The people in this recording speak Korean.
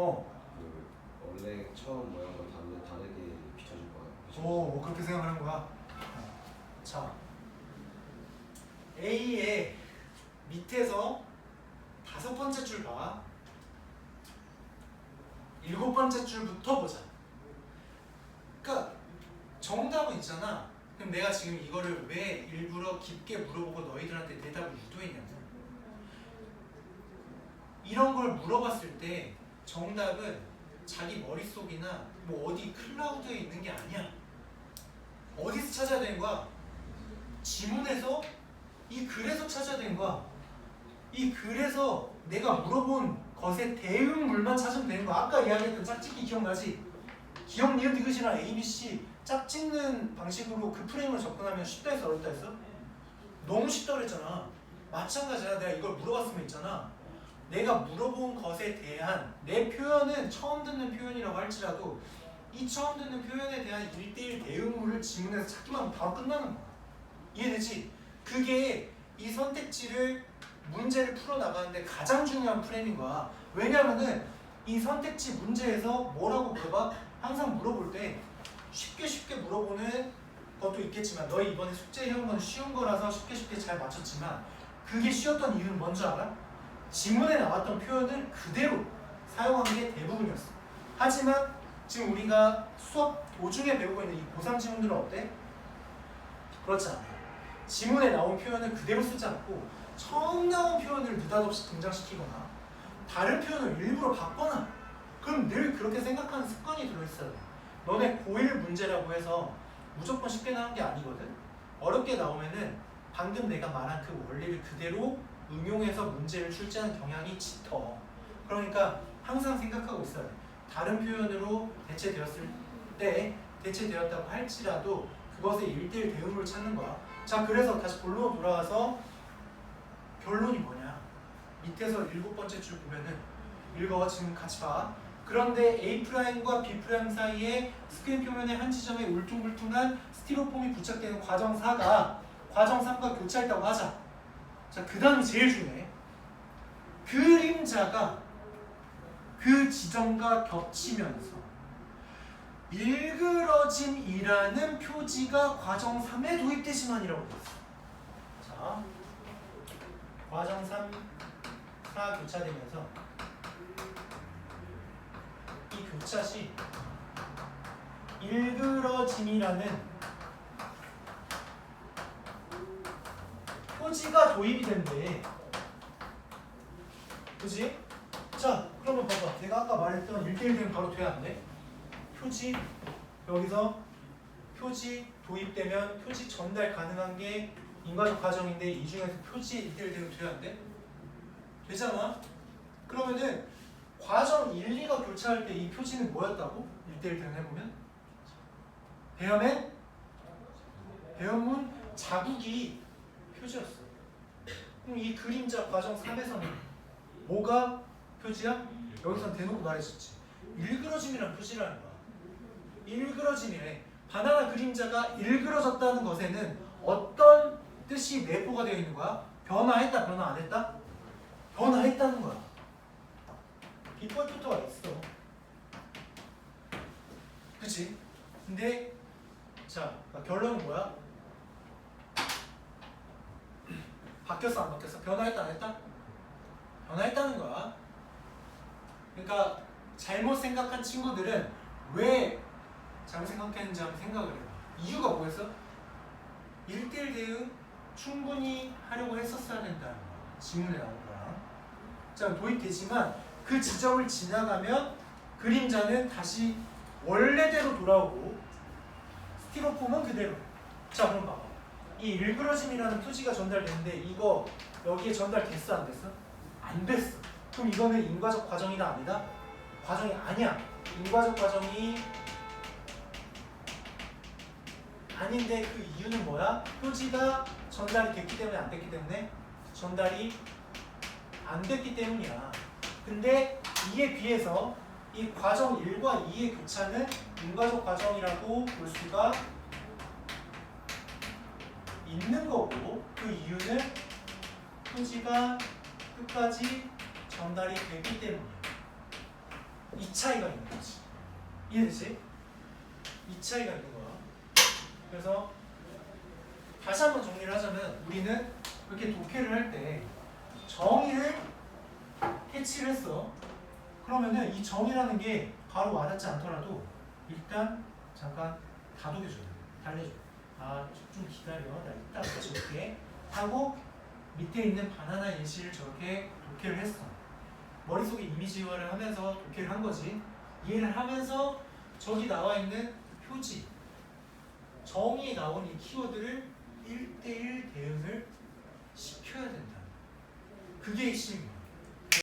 어. 그 원래 처음 모양과 다르, 다르게 비춰줄 거예요. 오, 뭐 그렇게 생각하는 거야. 어. 자, A의 밑에서 다섯 번째 줄 봐. 일곱 번째 줄부터 보자. 그러니까 정답은 있잖아. 그럼 내가 지금 이거를 왜 일부러 깊게 물어보고 너희들한테 대답을 유도했냐면 이런 걸 물어봤을 때 정답은 자기 머릿속이나 뭐 어디 클라우드에 있는 게 아니야. 어디서 찾아야 되는 거야? 지문에서 이 글에서 찾아야 되는 거야. 이 글에서 내가 물어본 것의 대응물만 찾으면 되는 거야. 아까 이야기했던 짝짓기 기억나지? 기억 니은 디귿이랑 ABC 짝짓는 방식으로 그 프레임을 접근하면 쉽다 했어 어렵다 했어? 너무 쉽다 그랬잖아. 마찬가지야. 내가 이걸 물어봤으면 있잖아. 내가 물어본 것에 대한 내 표현은 처음 듣는 표현이라고 할지라도 이 처음 듣는 표현에 대한 1대1 대응물을 지문에서 찾기만 하면 바로 끝나는 거야. 이해되지? 그게 이 선택지를 문제를 풀어나가는데 가장 중요한 프레임인 거야. 왜냐면은 이 선택지 문제에서 뭐라고 물어봐? 항상 물어볼 때 쉽게 쉽게 물어보는 것도 있겠지만 너희 이번에 숙제 해온 건 쉬운 거라서 쉽게 쉽게 잘 맞췄지만 그게 쉬웠던 이유는 뭔지 알아? 지문에 나왔던 표현을 그대로 사용한 게 대부분이었어. 하지만 지금 우리가 수업 도중에 배우고 있는 이 고3 지문들은 어때? 그렇지 않아요. 지문에 나온 표현을 그대로 쓰지 않고 처음 나온 표현을 느닷없이 등장시키거나 다른 표현을 일부러 바꿔놔. 그럼 늘 그렇게 생각하는 습관이 들어있어요. 너네 고1 문제라고 해서 무조건 쉽게 나온 게 아니거든. 어렵게 나오면은 방금 내가 말한 그 원리를 그대로 응용해서 문제를 출제하는 경향이 짙어. 그러니까 항상 생각하고 있어요. 다른 표현으로 대체되었을 때 대체되었다고 할지라도 그것의 일대일 대응을 찾는 거야. 자, 그래서 다시 본론으로 돌아와서 결론이 뭐냐? 밑에서 일곱 번째 줄 보면은 읽어 지금 같이 봐. 그런데 A 프라임과 B 프라임 사이에 스크린 표면의 한 지점에 울퉁불퉁한 스티로폼이 부착되는 과정 4가 과정 3과 교차했다고 하자. 자, 그 다음이 제일 중요해. 그림자가 그 지점과 겹치면서 일그러짐이라는 표지가 과정 3에 도입되지만이라고 돼 있어. 자, 과정 3, 4 교차되면서 이 교차시 일그러짐이라는 표지가 도입이 된대. 그지? 자, 그러면 봐봐. 내가 아까 말했던 1대1 되면 바로 돼야 안 돼? 표지, 여기서 표지 도입되면 표지 전달 가능한 게 인과적 과정인데 이 중에서 표지 1대1 되면 돼야 안 돼? 되잖아? 그러면은 과정 1, 2가 교차할 때 이 표지는 뭐였다고? 1대1 대응 해보면? 배열의 배열문 자국이 표지였어. 그럼 이 그림자 과정 3에서는 뭐가 표지야? 여기서 대놓고 말했었지. 일그러짐이란 표지라는 거야. 일그러짐이래. 바나나 그림자가 일그러졌다는 것에는 어떤 뜻이 내포가 되어 있는 거야? 변화했다, 변화 안 했다? 변화했다는 거야. 비포부터가 있어. 그치? 근데 자 결론은 뭐야? 바뀌었어 안 바뀌었어? 변화했다 안 했다? 변화했다는 거야. 그러니까 잘못 생각한 친구들은 왜 잘못 생각했는지 한번 생각을 해봐. 이유가 뭐였어? 1대1 대응 충분히 하려고 했었어야 된다는 거야. 지문에 나온 거랑. 자 도입되지만 그 지점을 지나가면 그림자는 다시 원래대로 돌아오고 스티로폼은 그대로. 자 그럼 봐봐. 이 일그러짐이라는 표지가 전달됐는데 이거 여기에 전달됐어 안 됐어? 안 됐어. 그럼 이거는 인과적 과정이다 아니다? 과정이 아니야. 인과적 과정이 아닌데 그 이유는 뭐야? 표지가 전달이 됐기 때문에 안 됐기 때문에 전달이 안 됐기 때문이야. 근데 이에 비해서 이 과정 1과 2의 교차는 인과적 과정이라고 볼 수가 있는 거고 그 이유는 표지가 끝까지 전달이 되기 때문이야. 이 차이가 있는 거지. 이해되지? 이 차이가 있는 거야. 그래서 다시 한번 정리를 하자면 우리는 이렇게 독해를 할 때 정의를 캐치를 했어. 그러면은 이 정의라는 게 바로 와닿지 않더라도 일단 잠깐 다독여줘. 달래줘. 아, 좀 기다려. 나 이따 올게. 하고 밑에 있는 바나나 예시를 저렇게 독해를 했어. 머릿속에 이미지화를 하면서 독해를 한 거지. 이해를 하면서 저기 나와 있는 표지, 정의에 나온 이 키워드를 1대1 대응을 시켜야 된다. 그게 핵심이야.